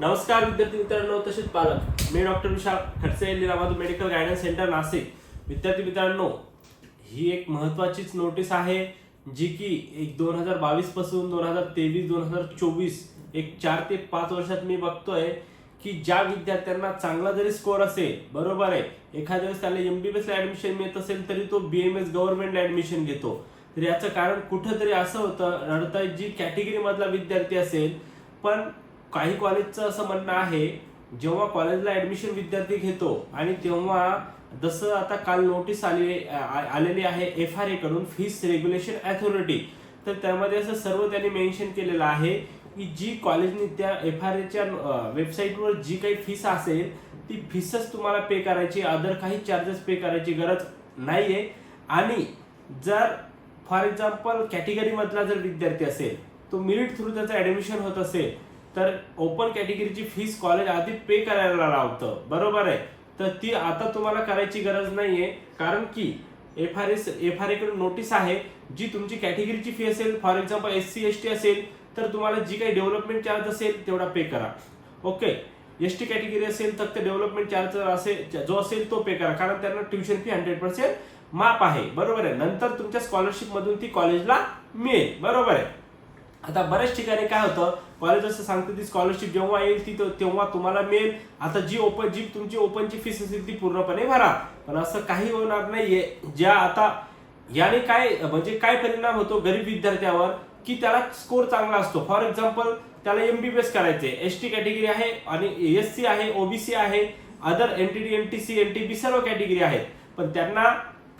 नमस्कार विद्यार्थी मित्रांनो तसेच पालक. मी doctor Vishal Khadse Leelamadhav medical guidance centre Nashik. विद्यार्थी मित्रांनो ही एक महत्त्वाचीच नोटीस आहे जी की एक दोन हजार बावीसपासून दोन हजार तेवीस दोन हजार चोवीस एक चार ते पाच वर्षात मी बघतोय की ज्या विद्यार्थ्यांना चांगला जरी स्कोअर असेल बरोबर आहे एखाद्या वेळेस त्याला एम बी एसला ऍडमिशन मिळत असेल तरी तो बी एम एस गव्हर्नमेंटला ऍडमिशन घेतो. तर याचं कारण कुठंतरी असं होतं रडताय जी कॅटेगरीमधला विद्यार्थी असेल पण काही कॉलेजचं असं म्हणणं आहे जेव्हा कॉलेजला ऍडमिशन विद्यार्थी घेतो आणि तेव्हा जसं आता काल नोटीस आली आलेली आहे एफ आर ए कडून फीस रेग्युलेशन अथॉरिटी तर त्यामध्ये असं सर्व त्यांनी मेन्शन केलेलं आहे की जी कॉलेजने त्या एफ आर एच्या वेबसाईटवर जी काही फीस असेल ती फीसच तुम्हाला पे करायची अदर काही चार्जेस पे करायची गरज नाही आहे आणि जर फॉर एक्झाम्पल कॅटेगरीमधला जर विद्यार्थी असेल तो मिरिट थ्रू त्याचं ॲडमिशन होत असेल तर ओपन कॅटेगरीची फीस कॉलेज आधी पे करायला लावतं. बरोबर आहे? तर ती आता तुम्हाला करायची गरज नाहीये. कारण की एफ आर एस एफ आरकडून नोटीस आहे. जी तुमची कॅटेगरीची फी असेल for example S C S T असेल तर तुम्हाला जी काही डेव्हलपमेंट चार्ज असेल तेवढा पे करा. ओके एस टी कॅटेगरी असेल तर ते डेव्हलपमेंट चार्ज असेल जो असेल तो पे करा. कारण त्यांना ट्युशन फी हंड्रेड पर्सेंट माफ आहे. बरोबर आहे? नंतर तुमच्या स्कॉलरशिपमधून ती कॉलेजला मिळेल. बरोबर आहे? आता बऱ्याच ठिकाणी काय होतं कॉलेज असं सांगतं ती स्कॉलरशिप जेव्हा येईल ती तेव्हा तुम्हाला मिळेल. आता जी ओपन जी तुमची ओपनची फीस असेल ती पूर्णपणे भरा. पण असं काही होणार नाहीये. ज्या आता याने काय म्हणजे काय परिणाम होतो गरीब विद्यार्थ्यावर? की त्याला स्कोर चांगला असतो. फॉर एक्झाम्पल त्याला एमबीबीएस करायचे एस टी कॅटेगरी आहे आणि एस सी आहे ओबीसी आहे other N T D N T C N T B सर्व कॅटेगरी आहेत. पण त्यांना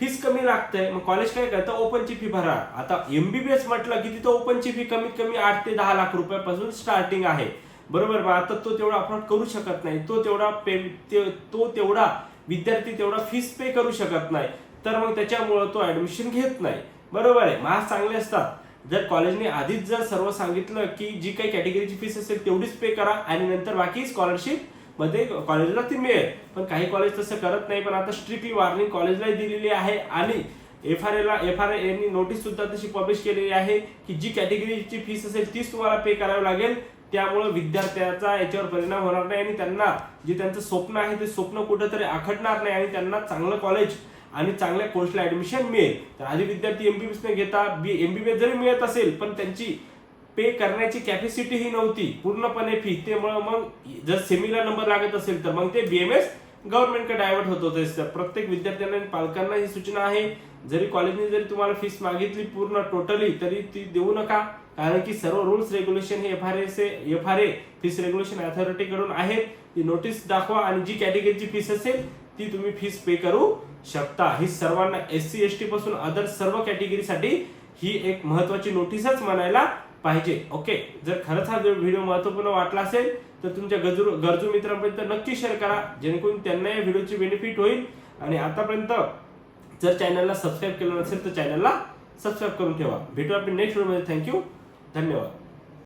फीस कमी लागते मग कॉलेज काय करतं? ओपनची फी भरा. आता एमबीबीएस म्हटलं की तिथं ओपनची फी कमीत कमी आठ ते दहा लाख रुपयापासून स्टार्टिंग आहे. बरोबर मग आता तो तेवढा अफोर्ड करू शकत नाही. तो तेवढा पे ते- तो तेवढा विद्यार्थी तेवढा फीस पे करू शकत नाही. तर मग त्याच्यामुळं तो ऍडमिशन घेत नाही. बरोबर आहे. महाग चांगले असतात. जर कॉलेजने आधीच जर सर्व सांगितलं की जी काही कॅटेगरीची फीस असेल तेवढीच पे करा आणि नंतर बाकी स्कॉलरशिप मध्ये कॉलेजला ती मिळेल. पण काही कॉलेज तसं करत नाही पण आता स्ट्रिक्टली वॉर्निंग कॉलेजलाही दिलेली आहे आणि एफ आर एला एफ आर यांनी नोटीस सुद्धा तशी पब्लिश केलेली आहे की जी कॅटेगरीची फीस असेल तीच तुम्हाला पे करावी लागेल. त्यामुळे विद्यार्थ्याचा याच्यावर परिणाम होणार नाही आणि त्यांना जे त्यांचं स्वप्न आहे ते स्वप्न कुठंतरी आखडणार नाही आणि त्यांना चांगलं कॉलेज आणि चांगल्या कोर्सला ऍडमिशन मिळेल. तर आधी विद्यार्थी एमबीबीएस न घेता बी एमबीबीएस जरी मिळत असेल पण त्यांची पे करण्याची कॅपॅसिटी ही नव्हती. पूर्णपणे फी त्यामुळे मग जर सेमीला नंबर लागत असेल तर मग ते बीएमएस गव्हर्नमेंटकडे डायव्हर्ट होत होते प्रत्येक विद्यार्थ्यांना आणि पालकांना ही सूचना आहे. जरी कॉलेजने जरी तुम्हाला फीस मागितली पूर्ण टोटली तरी ती देऊ नका. कारण की सर्व रूल्स रेग्युलेशन हे F R F R A fees regulation authority कडून आहेत. ती नोटीस दाखवा आणि जी कॅटेगरीची फीस असेल ती तुम्ही फीस पे करू शकता. ही सर्वांना एस सी एस टी पासून अदर सर्व कॅटेगरीसाठी ही एक महत्वाची नोटीसच म्हणायला पाहिजे. ओके जर खरंच हा व्हिडिओ महत्त्वपूर्ण वाटला असेल तर तुमच्या गरजू गरजू मित्रांपर्यंत नक्की शेअर करा. जेणेकरून त्यांना या व्हिडिओची बेनिफिट होईल. आणि आतापर्यंत जर चॅनलला सबस्क्राईब केलं नसेल तर चॅनलला सबस्क्राईब करून ठेवा. भेटू आपण नेक्स्ट व्हिडिओमध्ये थँक्यू धन्यवाद.